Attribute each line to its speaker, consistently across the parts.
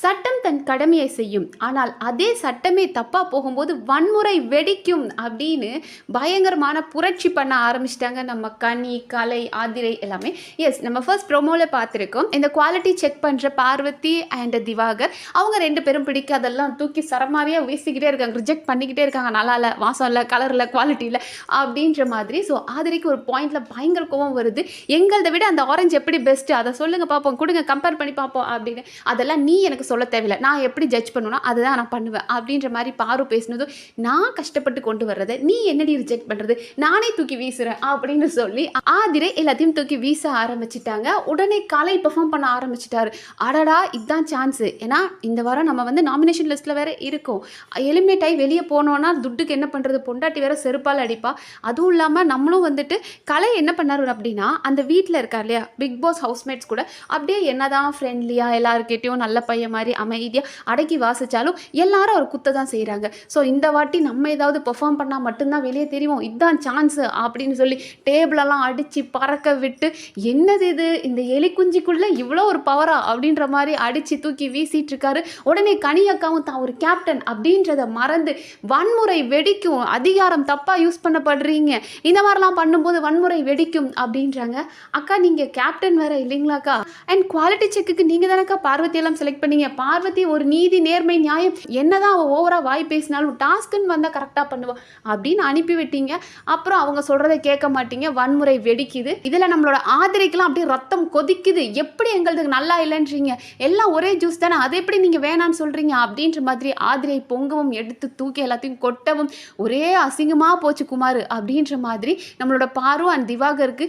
Speaker 1: சட்டம் தன் கடமையை செய்யும். ஆனால் அதே சட்டமே தப்பாக போகும்போது வன்முறை வெடிக்கும் அப்படின்னு பயங்கரமான புரட்சி பண்ண ஆரம்பிச்சிட்டாங்க நம்ம கனி கலை ஆதிரை எல்லாமே. எஸ் நம்ம ஃபர்ஸ்ட் ப்ரோமோவில் பார்த்துருக்கோம். இந்த குவாலிட்டி செக் பண்ணுற பார்வதி அண்ட் திவாகர் அவங்க ரெண்டு பேரும் பிடிக்காதெல்லாம் தூக்கி சரமாரியாக வீசிக்கிட்டே இருக்காங்க. ரிஜெக்ட் பண்ணிக்கிட்டே இருக்காங்க. நல்லா இல்லை வாசம் இல்லை கலர் இல்லை குவாலிட்டி இல்லை அப்படின்ற மாதிரி. ஸோ ஆதிரைக்கு ஒரு பாயிண்டில் பயங்கர கோவம் வருது. எங்களதை விட அந்த ஆரஞ்சு எப்படி பெஸ்ட்டு அதை சொல்லுங்கள் பார்ப்போம். கொடுங்க கம்பேர் பண்ணி பார்ப்போம் அப்படின்னு. அதெல்லாம் நீ எனக்கு சொல்ல தேவையில்லை. நான் எப்படி ஜட்ஜ் பண்ணுவேனோ அதுதான் நான் பண்ணுவேன். அப்படின்ற மாதிரி பாரு பேசினதும் நான் கஷ்டப்பட்டு கொண்டு வர்றதை நீ என்னடி ரிஜெக்ட் பண்ணுறது நானே தூக்கி வீசுகிறேன் அப்படின்னு சொல்லி ஆதிரை எல்லாத்தையும் தூக்கி வீச ஆரம்பிச்சிட்டாங்க. உடனே கலை பெர்ஃபார்ம் பண்ண ஆரம்பிச்சிட்டாரு. அடடா இதுதான் சான்ஸு ஏன்னா இந்த வாரம் நம்ம வந்து நாமினேஷன் லிஸ்ட்டில் வேற இருக்கோம். எலிமினேட் ஆகி வெளியே போனோன்னா துட்டுக்கு என்ன பண்ணுறது பொண்டாட்டி வேற செருப்பால் அடிப்பா. அதுவும் இல்லாமல் நம்மளும் வந்துட்டு கலை என்ன பண்ணாரு அப்படின்னா அந்த வீட்டில் இருக்கார் இல்லையா பிக் பாஸ் ஹவுஸ்மேட்ஸ் கூட அப்படியே என்னதான் ஃப்ரெண்ட்லியாக எல்லாருக்கிட்டையும் நல்ல பையன் மாதிரி அமைதியாக அடக்கி வாசிச்சாலும் எல்லாரும் அவர் குத்த தான் செய்கிறாங்க ஸோ இந்த வாட்டி நம்ம ஏதாவது பெர்ஃபார்ம் பண்ணால் மட்டும்தான் வெளியே தெரியும் இதுதான் சான்ஸு அப்படின்னு சொல்லி டேபிளெல்லாம் அடித்து பறக்க விட்டு என்னது இது? இந்த எலி குஞ்சிக்குள்ளே இவ்வளோ ஒரு பவரா அப்படின்ற மாதிரி அடித்து தூக்கி வீசிட்டு இருக்காரு. உடனே கனியக்காவும் தான் ஒரு கேப்டன் அப்படின்றத மறந்து வன்முறை வெடிக்கும். அதிகாரம் தப்பாக யூஸ் பண்ணப்படுறீங்க. இந்த மாதிரிலாம் பண்ணும்போது வன்முறை வெடிக்கும் அப்படின்றாங்க. அக்கா நீங்கள் கேப்டன் வேற இல்லைங்களாக்கா? அண்ட் குவாலிட்டி செக்குக்கு நீங்கள் தானக்கா பார்வதியெல்லாம் செலக்ட் பண்ணீங்க. பார்வதி ஒரு நீதி நேர்மை நியாயம் என்னதான் அவள் ஓவராக வாய் பேசினாலும் டாஸ்க்குன்னு வந்தால் கரெக்டாக பண்ணுவா அப்படின்னு அனுப்பி விட்டீங்க அப்புறம் அவங்க சொல்கிறத கேட்க மாட்டீங்க. வன்முறை வெடிக்குது. இதில் நம்மளோட ஆதரிக்கலாம் அப்படியே ரத்தம் கொதிக்குது. எப்படி எங்களுக்கு நல்லா இல்லைன்றீங்க? எல்லாம் ஒரே ஜூஸ் தானே? அதை எப்படி நீங்கள் வேணான்னு சொல்கிறீங்க அப்படின்ற மாதிரி ஆதிரை பொங்கவும் எடுத்து தூக்கி எல்லாத்தையும் கொட்டவும் ஒரே அசிங்கமாக போச்சு குமார் அப்படின்ற மாதிரி நம்மளோட பாரு அண்ட் திவாகருக்கு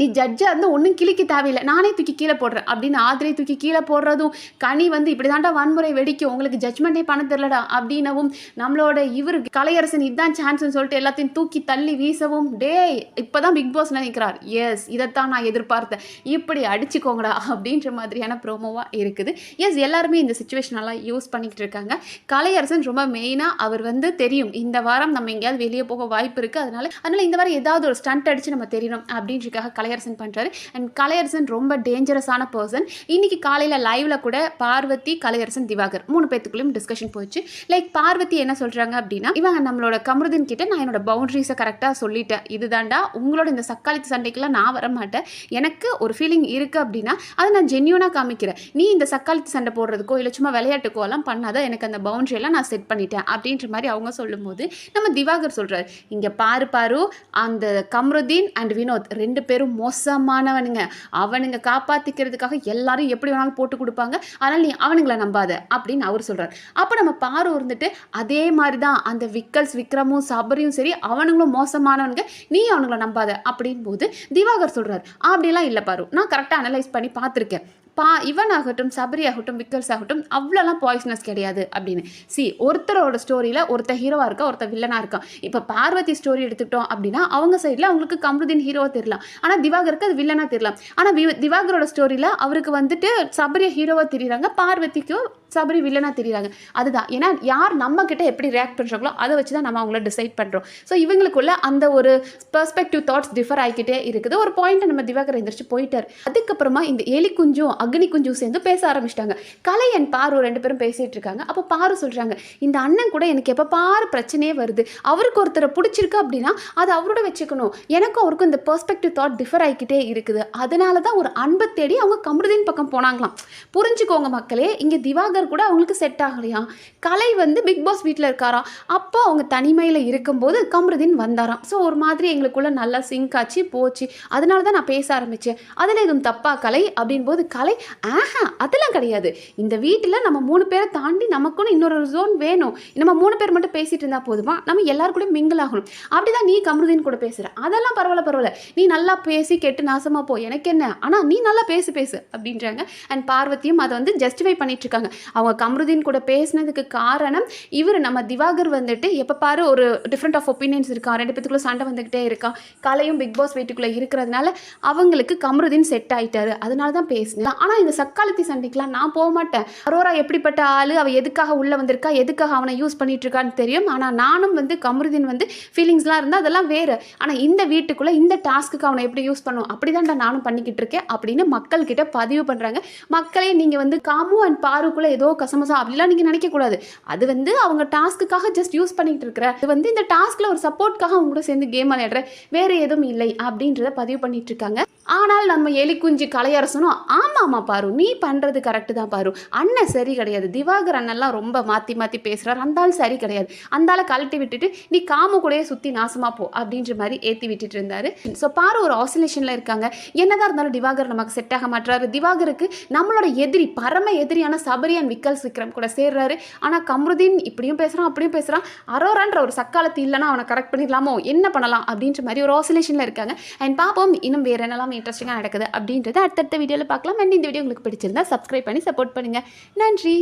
Speaker 1: நீ ஜட்ஜாக இருந்து ஒன்றும் கிழிக்க தேவையில்லை. நானே தூக்கி கீழே போடுறேன். அப்படின்னு ஆதிரை தூக்கி கீழே போடுறதும் கனி வந்து இப்படி தாண்டா வன்முறை வெடிக்கும். உங்களுக்கு ஜட்மெண்ட்டே பண்ண தெரிலடா அப்படின்னவும் நம்மளோட இவர் கலையரசன் இதுதான் சான்ஸ்னு சொல்லிட்டு எல்லாத்தையும் தூக்கி தள்ளி வீசவும் டேய் இப்போ தான் பிக் பாஸ் நினைக்கிறார். எஸ் இதைத்தான் நான் எதிர்பார்த்தேன். இப்படி அடிச்சுக்கோங்கடா அப்படின்ற மாதிரியான ப்ரோமோவாக இருக்குது. எஸ் எல்லாருமே இந்த சுச்சுவேஷன் எல்லாம் யூஸ் பண்ணிக்கிட்டு இருக்காங்க. கலையரசன் ரொம்ப மெயினாக அவர் வந்து தெரியும். இந்த வாரம் நம்ம எங்கேயாவது வெளியே போக வாய்ப்பு இருக்குது அதனால அதனால இந்த வாரம் ஏதாவது ஒரு ஸ்டண்ட் அடித்து நம்ம தெரியணும் அப்படின்றதுக்காக கலையரசன் பண்ணுறாரு அண்ட் கலையரசன் ரொம்ப டேஞ்சரஸான பர்சன் இன்னைக்கு காலையில் லைவில் கூட பார்வதி கலையரசன் திவாகர் மூணு பேத்துக்குள்ளேயும் டிஸ்கஷன் போச்சு. லைக் பார்வதி என்ன சொல்கிறாங்க அப்படின்னா இவங்க நம்மளோட கமருதன் கிட்ட நான் என்னோட பவுண்டரிஸை கரெக்டாக சொல்லிட்டேன். இதுதாண்டா உங்களோட இந்த சக்காளித்து சண்டைக்கெல்லாம் நான் வர மாட்டேன். எனக்கு ஒரு ஃபீலிங் இருக்குது அப்படின்னா அதை நான் ஜென்யூனாக காமிக்கிறேன். நீ இந்த சக்காளித்து சண்டை போடுறதுக்கோ இல்லை சும்மா விளையாட்டுக்கோ எல்லாம் பண்ணாத எனக்கு அந்த boundary எல்லாம் நான் செட் பண்ணிட்டேன் அப்படின்ற மாதிரி அவங்க சொல்லும்போது நம்ம திவாகர் சொல்கிறார் இங்கே பாரு பாரு அந்த கம்ருதீன் அண்ட் வினோத் ரெண்டு பேரும் மோசமானவனுங்க. அவனுங்க காப்பாற்றிக்கிறதுக்காக எல்லாரும் எப்படி வேணாலும் போட்டு கொடுப்பாங்க. அதனால் நீ அவனுங்களை நம்பாத அப்படின்னு அவர் சொல்கிறார் அப்போ நம்ம பாரு இருந்துட்டு அதே மாதிரி தான் அந்த விக்கல்ஸ் விக்ரமும் சபரியும் சரி அவனுங்களும் மோசமானவனுங்க. நீ அவனுங்களை நம்பாத அப்படின் போது திவாகர் சொல்கிறார் அப்படிலாம் இல்லை பாரு. நான் கரெக்டாக அனலைஸ் பண்ணி பார்த்துருக்கேன். பா இவன் ஆகட்டும் சபரி ஆகட்டும் விக்கல்ஸ் ஆகட்டும் அவ்வளோலாம் பாய்ஸ்னஸ் கிடையாது அப்படின்னு. சி ஒருத்தரோட ஸ்டோரியில் ஒருத்தர் ஹீரோவாக இருக்கா ஒருத்தர் வில்லனாக இருக்கான் இப்போ பார்வதி ஸ்டோரி எடுத்துக்கிட்டோம் அப்படின்னா அவங்க சைடில் அவங்களுக்கு கமருதீன் ஹீரோவாக தெரியலாம். ஆனால் திவாகருக்கு அது வில்லனாக தெரியலாம். ஆனால் திவாகரோட ஸ்டோரியில் அவருக்கு வந்துட்டு சபரி ஹீரோவாக தெரியுறாங்க பார்வதிக்கும் சபரி வில்லனாக தெரியுறாங்க. அதுதான். ஏன்னா யார் நம்ம கிட்ட எப்படி ரியாக்ட் பண்ணுறாங்களோ அதை வச்சு தான் நம்ம அவங்கள டிசைட் பண்ணுறோம் ஸோ இவங்களுக்குள்ள அந்த ஒரு பெர்ஸ்பெக்டிவ் தாட்ஸ் டிஃபர் ஆகிக்கிட்டே இருக்குது. ஒரு பாயிண்ட் நம்ம திவாகர் எந்திரிச்சு போயிட்டார். அதுக்கப்புறமா இந்த எலி குஞ்சும் அக்னி குஞ்சும் சேர்ந்து பேச ஆரம்பிச்சிட்டாங்க. கலை அண்ட் பாரு ரெண்டு பேரும் பேசிட்டு இருக்காங்க. அப்போ பாரு சொல்கிறாங்க இந்த அண்ணன் கூட எனக்கு எப்போ பாரு பிரச்சனையே வருது. அவருக்கு ஒருத்தரை பிடிச்சிருக்கு அப்படின்னா அது அவரோட வச்சுக்கணும். எனக்கும் அவருக்கும் இந்த பெர்ஸ்பெக்டிவ் தாட் டிஃபர் ஆகிக்கிட்டே இருக்குது. அதனால தான் ஒரு அன்பை தேடி அவங்க கமருதீன் பக்கம் போனாங்களாம். புரிஞ்சுக்கோங்க மக்களே இங்கே திவாகர் கூட அவங்களுக்கு செட் ஆகலையா? கலை வந்து பிக் பாஸ் வீட்டில் இருக்காராம் அப்போ அவங்க தனிமையில் இருக்கும்போது கமருதீன் வந்தாராம். ஸோ ஒரு மாதிரி எங்களுக்குள்ள நல்லா சிங்க் ஆச்சு போச்சு. அதனால தான் நான் பேச ஆரம்பித்தேன் அதில் எதுவும் தப்பா கலை? அப்படின் போது கலை ஆஹா அதெல்லாம் கிடையாது. இந்த வீட்டில் நம்ம மூணு பேரை தாண்டி நமக்குன்னு இன்னொரு ஜோன் வேணும். நம்ம மூணு பேர் மட்டும் பேசிட்டு இருந்தால் போதுமா? நம்ம எல்லாரு கூட மிங்கிள் ஆகணும். அப்படிதான் நீ கமருதீன் கூட பேசுகிற அதெல்லாம் பரவாயில்ல பரவாயில்ல. நீ நல்லா பேசி கெட்டு நாசமாக போ. எனக்கு என்ன? ஆனால் நீ நல்லா பேசு பேசு அப்படின்றாங்க. அண்ட் பார்வதியும் அதை வந்து ஜஸ்டிஃபை பண்ணிட்டு இருக்காங்க. அவங்க கம்ருதீன் கூட பேசினதுக்கு காரணம் இவர் நம்ம திவாகர் வந்துட்டு எப்போ பாரு ஒரு டிஃப்ரெண்ட் ஆஃப் ஒப்பீனியன்ஸ் இருக்கான் ரெண்டு பேத்துக்குள்ளே சண்டை வந்துக்கிட்டே இருக்கான் கலையும் பிக் பாஸ் வீட்டுக்குள்ளே இருக்கிறதுனால அவங்களுக்கு கம்ருதீன் செட் ஆயிட்டாரு. அதனால தான் பேசினேன். ஆனால் இந்த சக்காலத்தி சண்டைக்கெலாம் நான் போக மாட்டேன். அரோரா எப்படிப்பட்ட ஆள்? அவள் எதுக்காக உள்ளே வந்திருக்கா? எதுக்காக அவனை யூஸ் பண்ணிட்டு இருக்கான்னு தெரியும். ஆனால் நானும் வந்து கமருதீன் வந்து ஃபீலிங்ஸ்லாம் இருந்தால் அதெல்லாம் வேறு. ஆனால் இந்த வீட்டுக்குள்ளே இந்த டாஸ்க்குக்கு அவனை எப்படி யூஸ் பண்ணுவோம் அப்படி நானும் பண்ணிக்கிட்டு இருக்கேன் அப்படின்னு மக்கள்கிட்ட பதிவு பண்ணுறாங்க மக்களே நீங்கள் வந்து காமு அண்ட் பாருக்குள்ளே ஏதோ கசமசா அப்படிலாம் நீங்கள் நினைக்கக்கூடாது. அது வந்து அவங்க டாஸ்க்குக்காக ஜஸ்ட் யூஸ் பண்ணிக்கிட்டு இருக்கிற அது வந்து இந்த டாஸ்கில் ஒரு சப்போர்ட்காக அவங்க கூட சேர்ந்து கேம் விளையாடுற வேறு எதுவும் இல்லை அப்படின்றத பதிவு பண்ணிட்டு இருக்காங்க. ஆனால் நம்ம எலி குஞ்சு கலையரசனும் ஆமாம் ஆமாம் பாரு நீ பண்ணுறது கரெக்டு தான் பாரு. அண்ணன் சரி கிடையாது. திவாகர் அண்ணன்லாம் ரொம்ப மாற்றி மாற்றி பேசுகிறார் அந்தாலும் சரி கிடையாது. அந்தால கழட்டி விட்டுட்டு நீ காமு கூடயே சுற்றி நாசமாக போ அப்படின்ற மாதிரி ஏற்றி விட்டுட்டு இருந்தாரு. ஸோ பாரு ஒரு ஆசிலேஷனில் இருக்காங்க. என்னதான் இருந்தாலும் திவாகர் நமக்கு செட் ஆக மாட்டாரு திவாகருக்கு நம்மளோட எதிரி பரம எதிரியான சபரியன் விக்கல் விக்ரம் கூட சேர்றாரு. ஆனால் கம்ருதீன் இப்படியும் பேசுகிறான் அப்படியும் பேசுகிறான் அரோரான்ற ஒரு சக்காலத்து இல்லைன்னா அவனை கரெக்ட் பண்ணிடலாமோ? என்ன பண்ணலாம்? அப்படின்ற மாதிரி ஒரு ஆசிலேஷனில் இருக்காங்க. அண்ட் பாப்போம் இன்னும் வேறு என்னெல்லாம் இன்ட்ரெஸ்டிங்காக நடக்குது அப்படின்றத அடுத்தடுத்த வீடியோவில் பார்க்கலாம். அண்ட் இந்த வீடியோ உங்களுக்கு பிடிச்சிருந்தா சப்ஸ்கிரைப் பண்ணி சப்போர்ட் பண்ணுங்கள் நன்றி.